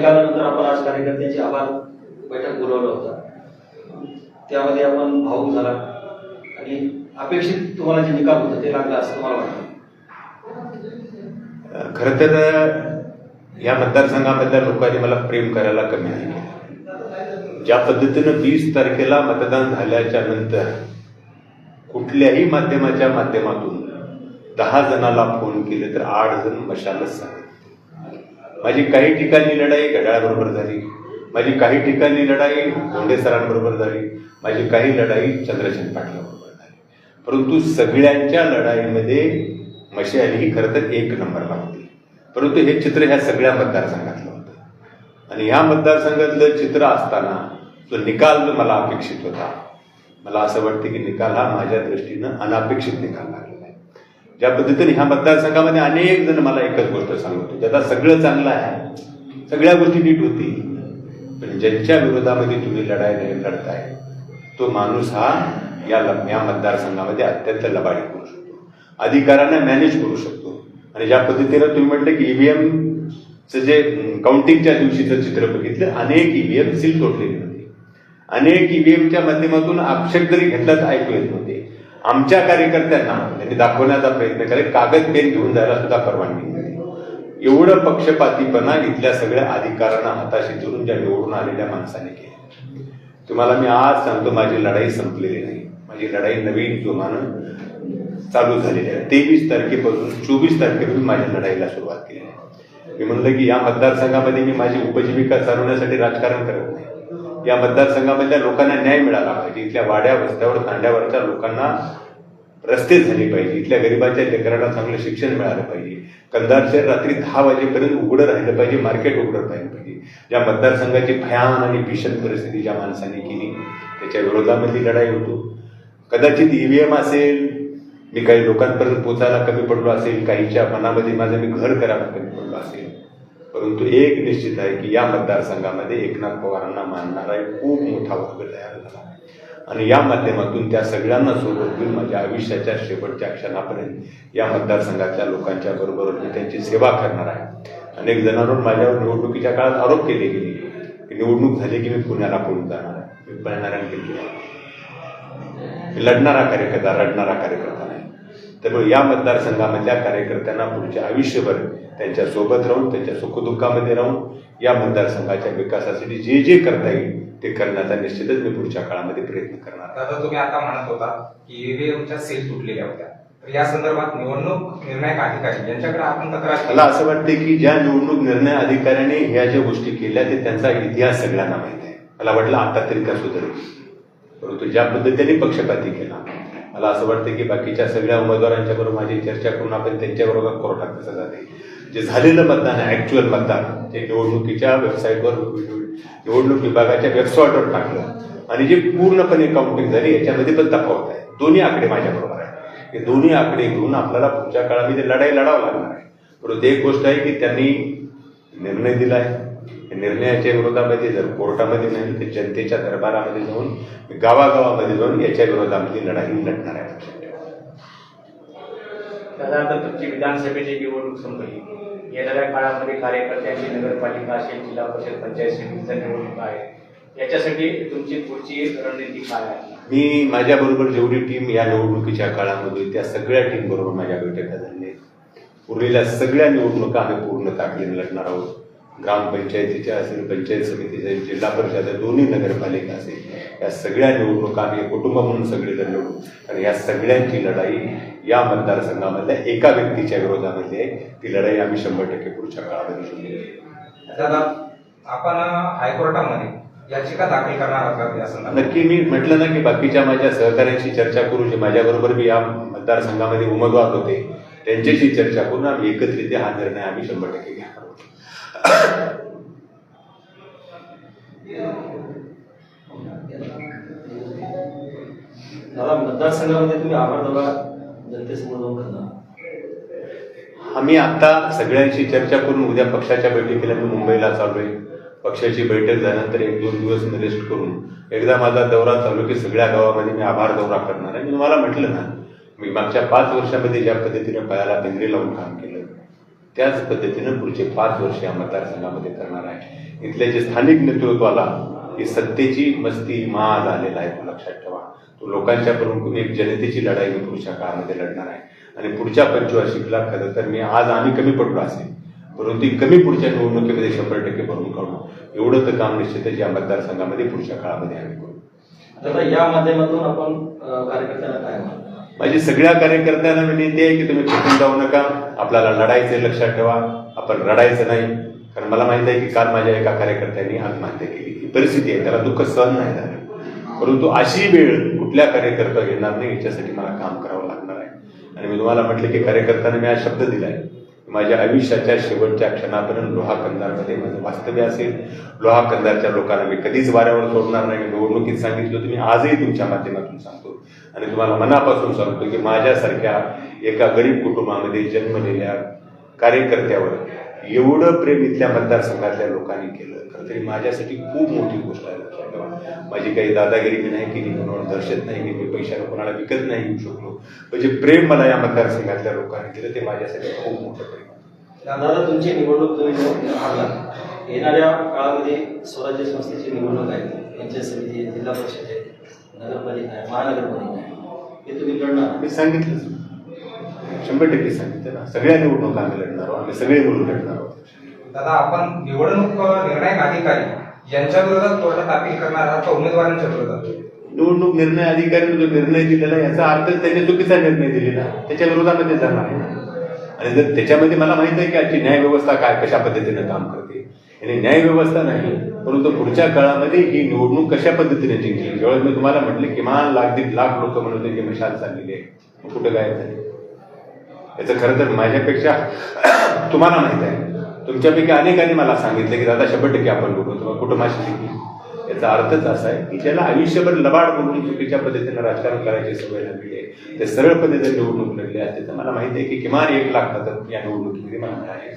निकालानंतर आपण आज कार्यकर्त्यांची आभार बैठक बोलवलं होता. त्यामध्ये आपण भाऊक झाला. आणि अपेक्षित तुम्हाला जे निकाल होता ते लागला असं तुम्हाला वाटतं? खर तर या मतदारसंघामधल्या लोकांनी मला प्रेम करायला कमी नाही केलं. ज्या पद्धतीनं वीस तारखेला मतदान झाल्याच्यानंतर कुठल्याही माध्यमाच्या माध्यमातून दहा जणाला फोन केले तर आठ जण मशालच सांगितले माझी काही ठिकाणी लढाई घड्याळाबरोबर झाली. माझी काही ठिकाणी लढाई धोंडे सरांबरोबर झाली. माझी काही लढाई चंद्रशेन पाटलाबरोबर झाली. परंतु सगळ्यांच्या लढाईमध्ये मशाली ही खरं तर एक नंबरला होती परंतु हे चित्र ह्या सगळ्या मतदारसंघातलं होतं. आणि ह्या मतदारसंघातलं चित्र असताना जो निकाल मला अपेक्षित होता मला असं वाटतं की निकाल हा माझ्या दृष्टीनं अनापेक्षित निकाल लागला. ज्या पद्धतीने ह्या मतदारसंघामध्ये अनेक जण मला एकच गोष्ट सांगत. होते आता सगळं चांगलं आहे सगळ्या गोष्टी नीट होती पण ज्यांच्या विरोधामध्ये तुम्ही लढायला नाही लढताय तो माणूस हा या ल- या मतदारसंघामध्ये अत्यंत लबाडी करू शकतो. अधिकारांना मॅनेज करू शकतो. आणि ज्या पद्धतीनं तुम्ही म्हटलं की ईव्हीएमचं जे काउंटिंगच्या दिवशीचं चित्र बघितलं अनेक ईव्हीएम सील तोडलेली होती. अनेक ईव्हीएमच्या माध्यमातून आक्षेप जरी घेतलाच ऐकू येत नव्हते. आमच्या कार्यकर्त्यांना हे दाखवण्याचा प्रयत्न करेल. कागद पेन घेऊन जायला सुद्धा परवानगी नाही एवढं पक्षपातीपणा इथल्या सगळ्या अधिकाऱ्यांना हाताशी धरून ज्या निवडून आलेल्या माणसाने केलं. तुम्हाला मी आज सांगतो माझी लढाई संपलेली नाही. माझी लढाई नवीन जोमानं चालू झालेली आहे. तेवीस तारखेपासून चोवीस तारखेपासून माझ्या लढाईला सुरुवात केली आहे. मी म्हणलं की या मतदारसंघामध्ये मी माझी उपजीविका चालवण्यासाठी राजकारण करत नाही. या मतदारसंघामधल्या लोकांना न्याय मिळाला पाहिजे. इथल्या वाड्या वस्त्यावर तांड्यावरच्या लोकांना रस्ते झाले पाहिजे. इथल्या गरिबाच्या लेकरांना चांगलं शिक्षण मिळालं पाहिजे. कंधार शहर रात्री दहा वाजेपर्यंत उघडं राहिलं पाहिजे मार्केट उघडं राहिलं पाहिजे. ज्या मतदारसंघाची भयान आणि भीषण परिस्थिती ज्या माणसाने केली त्याच्या विरोधामधली लढाई होतो. कदाचित ईव्हीएम असेल मी काही लोकांपर्यंत पोचायला कमी पडलो असेल काहीच्या मनामध्ये माझं मी घर करायला कमी पडलो असेल. परंतु एक निश्चित आहे की या मतदारसंघामध्ये एकनाथ पवारांना मानणारा एक खूप मोठा वर्ग तयार झाला. आणि या माध्यमातून त्या सगळ्यांना सोबत घेऊन माझ्या आयुष्याच्या शेवटच्या क्षणापर्यंत या मतदारसंघातल्या लोकांच्या बरोबर मी त्यांची सेवा करणार आहे. अनेक जणांवर माझ्यावर निवडणुकीच्या काळात आरोप केले गेले की निवडणूक झाली की मी पुण्याला पळून जाणार आहे. मी पळणाऱ्या केली मी लढणारा कार्यकर्ता रडणारा कार्यकर्ता नाही. त्यामुळे या मतदारसंघामधल्या कार्यकर्त्यांना पुढच्या आयुष्यभर त्यांच्यासोबत राहून त्यांच्या सुखदुःखामध्ये राहून या मतदारसंघाच्या विकासासाठी जे जे करता येईल ते करण्याचा निश्चितच मी पुढच्या काळामध्ये प्रयत्न करणार. दादा तुम्ही आता म्हणत होता की ईव्हीएमच्या सेल तुटलेल्या होत्या तर या संदर्भात निवडणूक निर्णायक अधिकारी यांच्याकडे आपण तक्रार. मला असं वाटतं की ज्या निवडणूक निर्णय अधिकाऱ्याने ह्या ज्या गोष्टी केल्या ते त्यांचा इतिहास सगळ्यांना माहीत आहे मला वाटलं आता तरी त्या सुधारेल परंतु ज्या पद्धतीने पक्षपाती केला मला असं वाटतं की बाकीच्या सगळ्या उमेदवारांच्या बरोबर माझी चर्चा करून आपण त्यांच्या बरोबर कोर्टात कसं जाते जे झालेलं मतदान आहे ऍक्च्युअल मतदान ते निवडणुकीच्या वेबसाईटवर निवडणूक विभागाच्या वेबसाईटवर टाकलं. आणि जे पूर्णपणे काउंटिंग झाली याच्यामध्ये पण तफावत आहे. दोन्ही आकडे माझ्याबरोबर आहे हे दोन्ही आकडे घेऊन आपल्याला पुढच्या काळामध्ये लढाई लढावं लागणार आहे. परंतु एक गोष्ट आहे की त्यांनी निर्णय दिलाय आहे. निर्णयाच्या विरोधामध्ये जर कोर्टामध्ये नाही तर जनतेच्या दरबारामध्ये जाऊन गावागावामध्ये जाऊन याच्या विरोधामध्ये लढाई लढणार आहे. दादा आता तुमची विधानसभेची निवडणूक संपली. येणाऱ्या काळामध्ये कार्यकर्त्यांची नगरपालिका असेल जिल्हा परिषद पंचायत समितीचा निवडणुका आहे. याच्यासाठी तुमची पुढची रणनीती काय आहे? मी माझ्याबरोबर जेवढी टीम या निवडणुकीच्या काळामध्ये त्या सगळ्या टीम बरोबर माझ्या बैठका झाल्या आहेत उरलेल्या सगळ्या निवडणुका आम्ही पूर्ण ताकदीने लढणार आहोत. ग्रामपंचायतीच्या असेल पंचायत समितीच्या जिल्हा परिषद दोन्ही नगरपालिका असेल या सगळ्या निवडणुका आम्ही कुटुंब म्हणून सगळे जण लढू आणि या सगळ्यांची लढाई या मतदारसंघामधल्या एका व्यक्तीच्या विरोधामध्ये आहे. ती लढाई आम्ही शंभर टक्के पुढच्या काळामध्ये जिंकू. दादा आपण हायकोर्टामध्ये याचिका दाखल करणार नक्की मी म्हटलं ना की बाकीच्या माझ्या सहकाऱ्यांशी चर्चा करू जे माझ्याबरोबर मी या मतदारसंघामध्ये उमेदवार होते त्यांच्याशी चर्चा करून आम्ही एकत्रित हा निर्णय आम्ही शंभर टक्के आहोत दादा मतदारसंघामध्ये तुम्ही आभार जनतेसमोर जाऊन करणार आम्ही आता सगळ्यांशी चर्चा करून उद्या पक्षाच्या बैठकीला मी मुंबईला चाललोय. पक्षाची बैठक झाल्यानंतर एक दोन दिवस मी रेस्ट करून एकदा माझा दौरा चालू की सगळ्या गावामध्ये मी आभार दौरा करणार आहे. मी तुम्हाला म्हटलं ना मी मागच्या पाच वर्षामध्ये ज्या पद्धतीने पायाला भिंगरी लावून काम केलं त्याच पद्धतीनं पुढचे पाच वर्ष या मतदारसंघामध्ये करणार आहे. इथल्या जे स्थानिक नेतृत्वाला ही सत्तेची मस्ती माज आलेला आहे तो लक्षात ठेवा. तो लोकांच्या बरोबर एक जनतेची लढाई मी पुढच्या काळामध्ये लढणार आहे. आणि पुढच्या पंचवार्षिकला खरं तर मी आज आम्ही कमी पडलो असेल. परंतु कमी पुढच्या निवडणुकीमध्ये शंभर टक्के भरून काढू. एवढं तर काम निश्चितच या मतदारसंघामध्ये पुढच्या काळामध्ये आम्ही करू. आता या माध्यमातून आपण कार्यकर्त्यांना काय म्हणतो? माझी सगळ्या कार्यकर्त्यांना विनंती आहे की तुम्ही थकून जाऊ नका. आपल्याला लढायचं लक्षात ठेवा. आपण रडायचं नाही. कारण मला माहीत आहे की काल माझ्या एका कार्यकर्त्यांनी आत्महत्या केली. ही परिस्थिती आहे. त्याला दुःख सहन नाही झालं. परंतु अशी वेळ कुठल्या कार्यकर्ता येणार नाही याच्यासाठी मला काम करावं लागणार आहे. आणि मी तुम्हाला म्हटलं की कार्यकर्त्यांना मी आज शब्द दिलाय. माझ्या आयुष्याच्या शेवटच्या क्षणापर्यंत लोहा कंदारमध्ये माझं वास्तव्य असेल. लोहा कंदारच्या लोकांना मी कधीच वाऱ्यावर सोडणार नाही. निवडणुकीत सांगितलं तुम्ही आजही तुमच्या माध्यमातून सांगा आणि तुम्हाला मनापासून सांगतो की माझ्यासारख्या एका गरीब कुटुंबामध्ये जन्मलेल्या कार्यकर्त्यावर एवढं प्रेम इथल्या मतदारसंघातल्या लोकांनी केलं. खरं तरी माझ्यासाठी खूप मोठी गोष्ट आहे. लक्षात ठेवा माझी काही दादागिरी मी नाही केली कोणाला दर्शत नाही की मी पैशाला कोणाला विकत नाही येऊ शकलो. म्हणजे प्रेम मला या मतदारसंघातल्या लोकांनी केलं ते माझ्यासाठी खूप मोठं प्रेम आहे. दादा तुमची निवडणूक तुम्ही येणाऱ्या काळामध्ये स्वराज्य संस्थेची निवडणूक आहे. पंचायत समिती आहे, जिल्हा परिषद आहे नगरपालिका आहे महानगरपालिका आहे. हे तुम्ही लढणार मी सांगितलंच शंभर टक्के सांगितलं ना. सगळ्या निवडणुका आम्ही लढणार आहोत. आम्ही सगळे मिळून लढणार आहोत. दादा आपण निवडणूक निर्णायक अधिकारी यांच्या विरोधात कोर्टात अपील करणार आहात का उमेदवारांच्या विरोधात? निवडणूक निर्णय अधिकारी जो निर्णय दिलेला याचा अर्थ त्यांनी चुकीचा निर्णय दिलेला. त्याच्या विरोधामध्ये जाणार आहे. आणि जर त्याच्यामध्ये मला माहीत आहे की आजची न्याय व्यवस्था काय कशा पद्धतीने काम करते आणि न्यायव्यवस्था नाही परंतु पुढच्या काळामध्ये ही निवडणूक कशा पद्धतीने जिंकली? ज्यावेळेस मी तुम्हाला म्हटले किमान लाख दीड लाख लोक म्हणून त्यांची मशाल चाललेली आहे. मग कुठं काय झाले? याचं खरं तर माझ्यापेक्षा तुम्हाला माहीत आहे. तुमच्यापैकी अनेकांनी मला सांगितलं की दादा शंभर टक्के आपण बोलू. तुम्हाला कुटुंबाशी जिंकली याचा अर्थच असा आहे की ज्याला आयुष्यभर लबाड बोलून चुकीच्या पद्धतीने राजकारण करायची सवय लागली आहे ते सरळ पद्धतीने निवडणूक लढली असते तर मला माहिती आहे की किमान एक लाख मतं या निवडणुकीमध्ये मला मिळाली